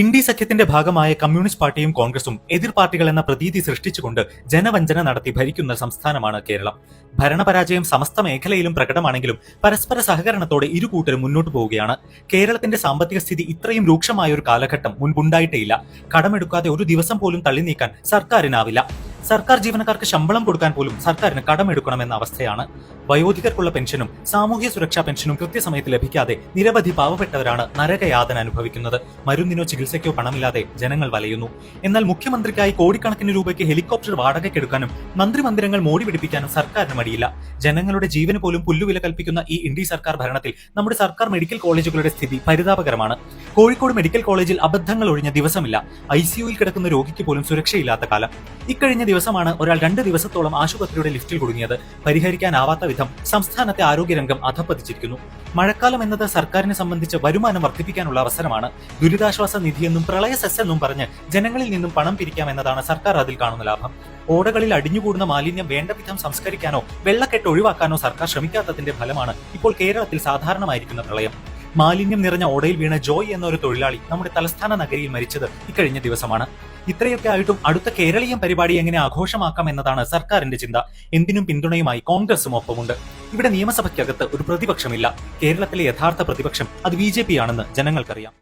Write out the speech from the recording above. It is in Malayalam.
ഇന്ത്യ സഖ്യത്തിന്റെ ഭാഗമായ കമ്മ്യൂണിസ്റ്റ് പാർട്ടിയും കോൺഗ്രസും എതിർ പാർട്ടികൾ എന്ന പ്രതീതി സൃഷ്ടിച്ചുകൊണ്ട് ജനവഞ്ചന നടത്തി ഭരിക്കുന്ന സംസ്ഥാനമാണ് കേരളം. ഭരണപരാജയം സമസ്ത മേഖലയിലും പ്രകടമാണെങ്കിലും പരസ്പര സഹകരണത്തോടെ ഇരു കൂട്ടരും മുന്നോട്ട് പോവുകയാണ്. കേരളത്തിന്റെ സാമ്പത്തിക സ്ഥിതി ഇത്രയും രൂക്ഷമായ ഒരു കാലഘട്ടം മുൻപുണ്ടായിട്ടേയില്ല. കടമെടുക്കാതെ ഒരു ദിവസം പോലും തള്ളി നീക്കാൻ സർക്കാരിനാവില്ല. സർക്കാർ ജീവനക്കാർക്ക് ശമ്പളം കൊടുക്കാൻ പോലും സർക്കാരിന് കടമെടുക്കണമെന്ന അവസ്ഥയാണ്. വയോധികർക്കുള്ള പെൻഷനും സാമൂഹ്യ സുരക്ഷാ പെൻഷനും കൃത്യസമയത്ത് ലഭിക്കാതെ നിരവധി പാവപ്പെട്ടവരാണ് നരകയാതന അനുഭവിക്കുന്നത്. മരുന്നിനോ ചികിത്സയ്ക്കോ പണമില്ലാതെ ജനങ്ങൾ വലയുന്നു. എന്നാൽ മുഖ്യമന്ത്രിക്കായി കോടിക്കണക്കിന് രൂപയ്ക്ക് ഹെലികോപ്റ്റർ വാടകയ്ക്കെടുക്കാനും മന്ത്രിമന്ദിരങ്ങൾ മോടി പിടിപ്പിക്കാനും സർക്കാരിന് മടിയില്ല. ജനങ്ങളുടെ ജീവന് പോലും പുല്ലുവില കൽപ്പിക്കുന്ന ഈ ഇന്ത്യ സർക്കാർ ഭരണത്തിൽ നമ്മുടെ സർക്കാർ മെഡിക്കൽ കോളേജുകളുടെ സ്ഥിതി പരിതാപകരമാണ്. കോഴിക്കോട് മെഡിക്കൽ കോളേജിൽ അബദ്ധങ്ങൾ ഒഴിഞ്ഞ ദിവസമില്ല. ഐ സിയുയിൽ കിടക്കുന്ന രോഗിക്ക് പോലും സുരക്ഷയില്ലാത്ത കാലം. ഇക്കഴിഞ്ഞ ദിവസമാണ് ഒരാൾ രണ്ട് ദിവസത്തോളം ആശുപത്രിയുടെ ലിഫ്റ്റിൽ കുടുങ്ങിയത്. പരിഹരിക്കാനാവാത്ത വിധം സംസ്ഥാനത്തെ ആരോഗ്യരംഗം അധപ്പതിച്ചിരിക്കുന്നു മഴക്കാലം എന്നത് സർക്കാരിനെ സംബന്ധിച്ച് വരുമാനം വർദ്ധിപ്പിക്കാനുള്ള അവസരമാണ്. ദുരിതാശ്വാസ നിധിയെന്നും പ്രളയ സെസ് എന്നും പറഞ്ഞ് ജനങ്ങളിൽ നിന്നും പണം പിരിക്കാം എന്നതാണ് സർക്കാർ അതിൽ കാണുന്ന ലാഭം. ഓടകളിൽ അടിഞ്ഞുകൂടുന്ന മാലിന്യം വേണ്ട വിധം സംസ്കരിക്കാനോ വെള്ളക്കെട്ട് ഒഴിവാക്കാനോ സർക്കാർ ശ്രമിക്കാത്തതിന്റെ ഫലമാണ് ഇപ്പോൾ കേരളത്തിൽ സാധാരണമായിരിക്കുന്ന പ്രളയം. മാലിന്യം നിറഞ്ഞ ഓടയിൽ വീണ ജോയ് എന്ന ഒരു തൊഴിലാളി നമ്മുടെ തലസ്ഥാന നഗരിയിൽ മരിച്ചത് ഇക്കഴിഞ്ഞ ദിവസമാണ്. ഇത്രയൊക്കെ ആയിട്ടും അടുത്ത കേരളീയം പരിപാടി എങ്ങനെ ആഘോഷമാക്കാം എന്നതാണ് സർക്കാരിന്റെ ചിന്ത. എന്തിനും പിന്തുണയുമായി കോൺഗ്രസും ഒപ്പമുണ്ട് ഇവിടെ നിയമസഭയ്ക്കകത്ത് ഒരു പ്രതിപക്ഷമില്ല. കേരളത്തിലെ യഥാർത്ഥ പ്രതിപക്ഷം അത് ബി ആണെന്ന് ജനങ്ങൾക്കറിയാം.